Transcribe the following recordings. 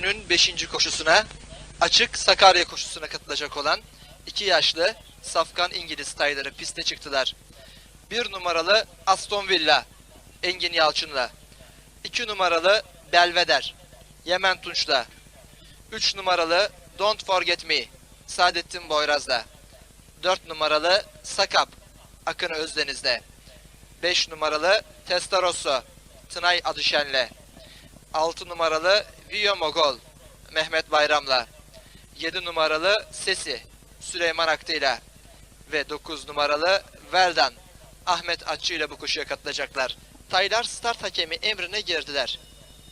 günün 5. koşusuna açık Sakarya koşusuna katılacak olan iki yaşlı safkan İngiliz tayları piste çıktılar. Bir numaralı Aston Villa Engin Yalçın'la. 2 numaralı Belveder Yemen Tunç'la. 3 numaralı Don't Forget Me Saadettin Boyraz'la. 4 numaralı Sakap Akın Özdeniz'de. 5 numaralı Testarosso Tınay Adışen'le. 6 numaralı Vio Mogol Mehmet Bayram'la. 7 numaralı Sesi Süleyman Aktı'yla. Ve 9 numaralı Veldan Ahmet Atçı ile bu koşuya katılacaklar. Taylar start hakemi emrine girdiler.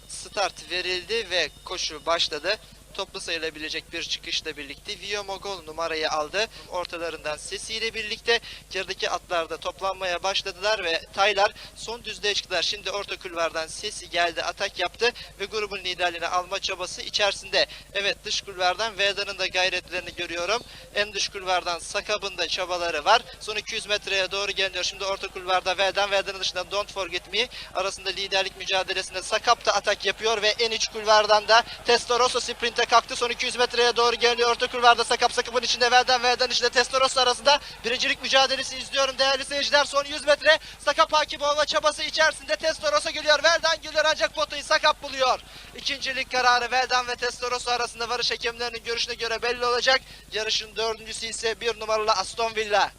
Start verildi ve koşu başladı. Toplu sayılabilecek bir çıkışla birlikte Vio Mogol numarayı aldı. Ortalarından sesiyle birlikte gerideki atlarda toplanmaya başladılar ve Taylar son düzlüğe çıktılar. Şimdi orta kulvardan sesi geldi, atak yaptı ve grubun liderliğini alma çabası içerisinde. Evet dış kulvardan Veda'nın da gayretlerini görüyorum. En dış kulvardan Sakab'ın da çabaları var. Son 200 metreye doğru geliyor. Şimdi orta kulvarda Vedan, Vedan'ın dışında Don't Forget Me arasında liderlik mücadelesinde Sakap da atak yapıyor ve en iç kulvardan da Testoroso sprinte kalktı. Son 200 metreye doğru geliyor. Orta kulvarda Sakap Sakap'ın içinde Vedan, Vedan içinde Testoroso arasında birincilik mücadelesi izliyorum değerli seyirciler. Son 100 metre Sakap hakim olma çabası içerisinde Testoroso geliyor. Vedan geliyor ancak potayı Sakap buluyor. İkincilik kararı Vedan ve Testoroso arasında varış hakemlerinin görüşüne göre belli olacak. Yarışın dördüncüsü ise bir numaralı Aston Villa.